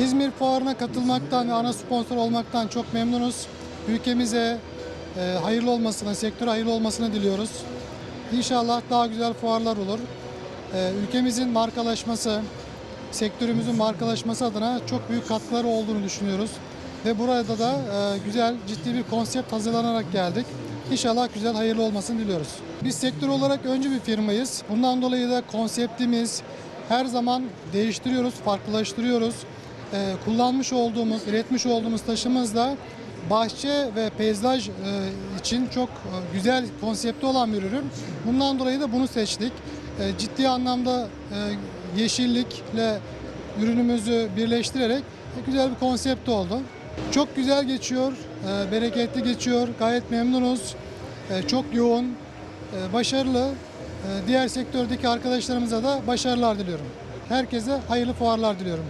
İzmir Fuarı'na katılmaktan ve ana sponsor olmaktan çok memnunuz. Ülkemize e, hayırlı olmasını, sektöre hayırlı olmasını diliyoruz. İnşallah daha güzel fuarlar olur. E, ülkemizin markalaşması, sektörümüzün markalaşması adına çok büyük katkıları olduğunu düşünüyoruz. Ve burada da e, güzel, ciddi bir konsept hazırlanarak geldik. İnşallah güzel, hayırlı olmasını diliyoruz. Biz sektör olarak öncü bir firmayız. Bundan dolayı da konseptimiz her zaman değiştiriyoruz, farklılaştırıyoruz. E, kullanmış olduğumuz, üretmiş olduğumuz taşımız da bahçe ve peyzaj e, için çok e, güzel konsepti olan bir ürün. Bundan dolayı da bunu seçtik. E, ciddi anlamda e, yeşillikle ürünümüzü birleştirerek güzel bir konsept oldu. Çok güzel geçiyor, e, bereketli geçiyor, gayet memnunuz. E, Çok yoğun, e, başarılı. E, Diğer sektördeki arkadaşlarımıza da başarılar diliyorum. Herkese hayırlı fuarlar diliyorum.